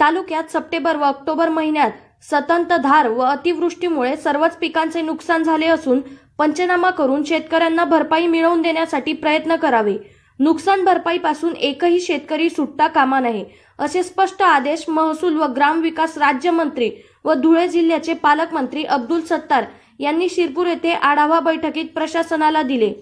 तालुक्यात सप्टेंबर व ऑक्टोबर महिन्यात सततधार व अतिवृष्टीमुळे सर्वच पिकांचे नुकसान झाले असून पंचनामा करून शेतकऱ्यांना भरपाई मिळवून देण्यासाठी प्रयत्न करावे. नुकसान भरपाईपासून एकही शेतकरी सुटता कामा नये असे स्पष्ट आदेश महसूल व ग्रामविकास राज्यमंत्री व धुळे जिल्ह्याचे पालकमंत्री अब्दुल सत्तार यांनी शिरपूर येथे आढावा बैठकीत प्रशासनाला दिले.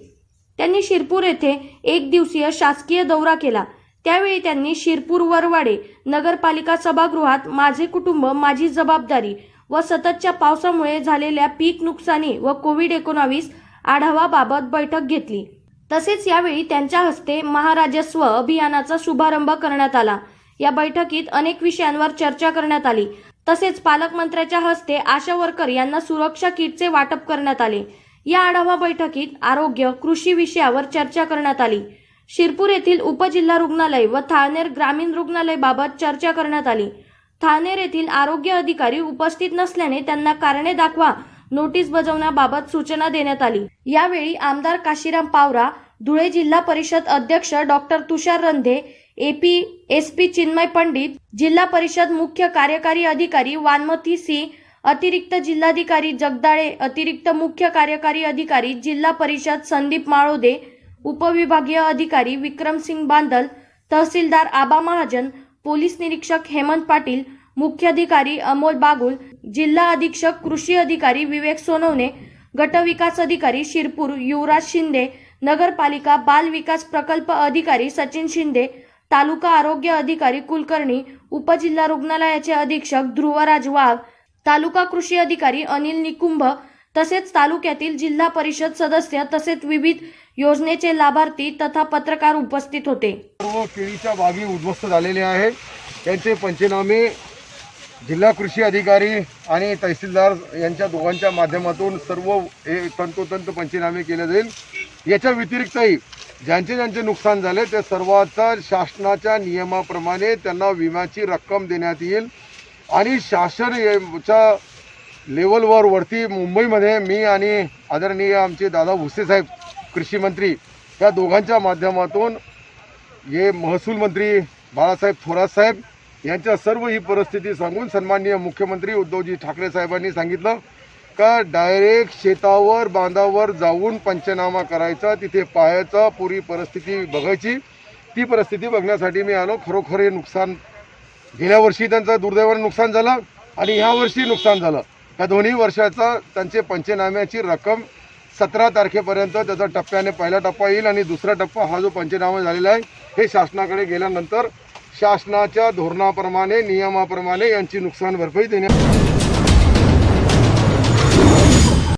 त्यांनी शिरपूर येथे एक दिवसीय शासकीय दौरा केला. त्यावेळी त्यांनी शिरपूर वरवाडे नगरपालिका सभागृहात माझे कुटुंब माझी जबाबदारी व सततच्या पावसामुळे झालेल्या पीक नुकसानी व कोविड एकोणावीस आढावाबाबत बैठक घेतली. तसेच यावेळी त्यांच्या हस्ते महाराजस्व अभियानाचा शुभारंभ करण्यात आला. या बैठकीत अनेक विषयांवर चर्चा करण्यात आली. तसेच पालकमंत्र्याच्या हस्ते आशा वर्कर यांना सुरक्षा किटचे वाटप करण्यात आले. या आढावा बैठकीत आरोग्य कृषी विषयावर चर्चा करण्यात आली. शिरपूर येथील उपजिल्हा रुग्णालय व थाळनेर ग्रामीण रुग्णालय बाबत चर्चा करण्यात आली. थाळनेर येथील आरोग्य अधिकारी उपस्थित नसल्याने त्यांना कारणे दाखवा नोटीस बजावण्याबाबत सूचना देण्यात आली. यावेळी आमदार काशीराम पावरा धुळे जिल्हा परिषद अध्यक्ष doctor Tushar Randhe AP SP Chinmay Pandit जिल्हा परिषद मुख्य कार्यकारी अधिकारी वानमती सी अतिरिक्त जिल्हाधिकारी जगदाळे अतिरिक्त मुख्य कार्यकारी अधिकारी जिल्हा परिषद संदीप माळोदे उपविभागीय अधिकारी विक्रमसिंग बांदल तहसीलदार आबा महाजन पोलीस निरीक्षक हेमंत पाटील मुख्याधिकारी अमोल बागुल जिल्हा अधीक्षक कृषी अधिकारी विवेक सोनवणे गटविकास अधिकारी शिरपूर युवराज शिंदे नगरपालिका बाल विकास प्रकल्प अधिकारी सचिन शिंदे तालुका आरोग्य अधिकारी कुलकर्णी उपजिल्हा रुग्णालयाचे अधीक्षक ध्रुवराज वाघ तालुका कृषी अधिकारी अनिल निकुंभ तसेच तालुक्यातील जिल्हा परिषद सदस्य तसेच विविध योजनेचे लाभार्थी तथा पत्रकार उपस्थित होते. सर्व केळीच्या बागी उद्ध्वस्त झालेल्या आहे त्यांचे पंचनामे जिल्हा कृषी अधिकारी आणि तहसीलदार यांच्या दोघांच्या माध्यमातून सर्व हे तंतोतंत पंचनामे केले जाईल. याच्या व्यतिरिक्तही ज्यांचे ज्यांचे नुकसान झाले ते सर्वांचा शासनाच्या नियमाप्रमाणे त्यांना विम्याची रक्कम देण्यात येईल. आणि शासन याच्या लेवलवर वरती मुंबईमध्ये मी आणि आदरणीय आमचे दादा भुसे साहेब कृषी मंत्री या दोघांच्या माध्यमातून हे महसूल मंत्री बाळासाहेब थोरात साहेब यांच्या सर्व ही परिस्थिती सांगून सन्माननीय मुख्यमंत्री उद्धवजी ठाकरे साहेबांनी सांगितलं का डायरेक्ट शेतावर बांधावर जाऊन पंचनामा करायचा तिथे पाहायचा पुरी परिस्थिती बघायची. ती परिस्थिती बघण्यासाठी मी आलो. खरोखर हे नुकसान गेल्या वर्षी त्यांचं दुर्दैवाने नुकसान झालं आणि ह्या वर्षी नुकसान झालं. या दोन्ही वर्षाचा त्यांचे पंचनाम्याची रक्कम सतरा तारखेपर्यंत त्याचा टप्प्याने पहिला टप्पा येईल आणि दुसरा टप्पा हा जो पंचनामा झालेला आहे हे शासनाकडे गेल्यानंतर शासनाच्या धोरणाप्रमाणे नियमाप्रमाणे यांची नुकसान भरपाई देण्यात